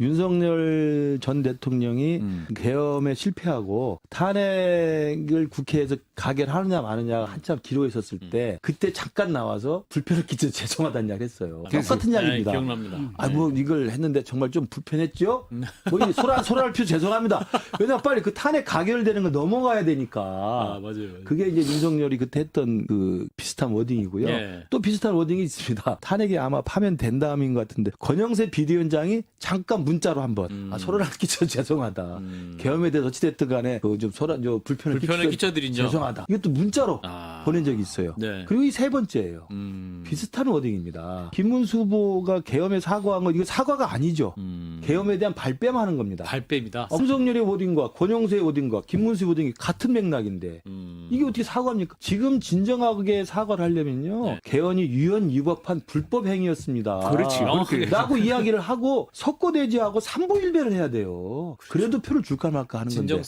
윤석열 전 대통령이 음. 계엄에 실패하고 탄핵을 국회에서 가결 하느냐 마느냐가 한참 기로에 있었을 때 그때 잠깐 나와서 불편을 끼쳐 죄송하다는 이야기를 했어요. 똑같은 이야기입니다. 네, 기억납니다. 아, 뭐, 이걸 했는데 정말 좀 불편했죠? 뭐, 이 소라, 소라를 피 죄송합니다. 왜냐면 빨리 그 탄핵 가결되는 거 넘어가야 되니까. 아, 맞아요. 맞아요. 그게 이제 윤석열이 그때 했던 그 비슷한 워딩이고요. 예. 또 비슷한 워딩이 있습니다. 탄핵이 아마 파면된 다음인 것 같은데 권영세 비대위원장이 잠깐 문자로 한번 음. 아, 소라를 끼쳐 죄송하다. 음. 계엄에 대해서 어찌됐든 간에 그 좀 소라, 저 불편을, 불편을 끼쳐 끼쳐드린 점. 죄송하다. 이것도 문자로 아. 보낸 적이 있어요. 네. 그리고 이 세 번째예요. 음. 비슷한 워딩입니다. 김문수 후보가 계엄에 사과한 거 이거 사과가 아니죠. 음. 계엄에 대한 발뺌하는 겁니다. 발뺌이다. 엄성열의 워딩과 권영세의 워딩과 김문수의 워딩이 같은 맥락인데 음. 이게 어떻게 사과합니까? 지금 진정하게 사과를 하려면요. 네. 개헌이 유연 유법한 불법 행위였습니다. 그렇지. 정확하게. 라고 이야기를 하고 석고대지하고 삼보일배를 해야 돼요. 그래도 표를 줄까 말까 하는 건데. 진정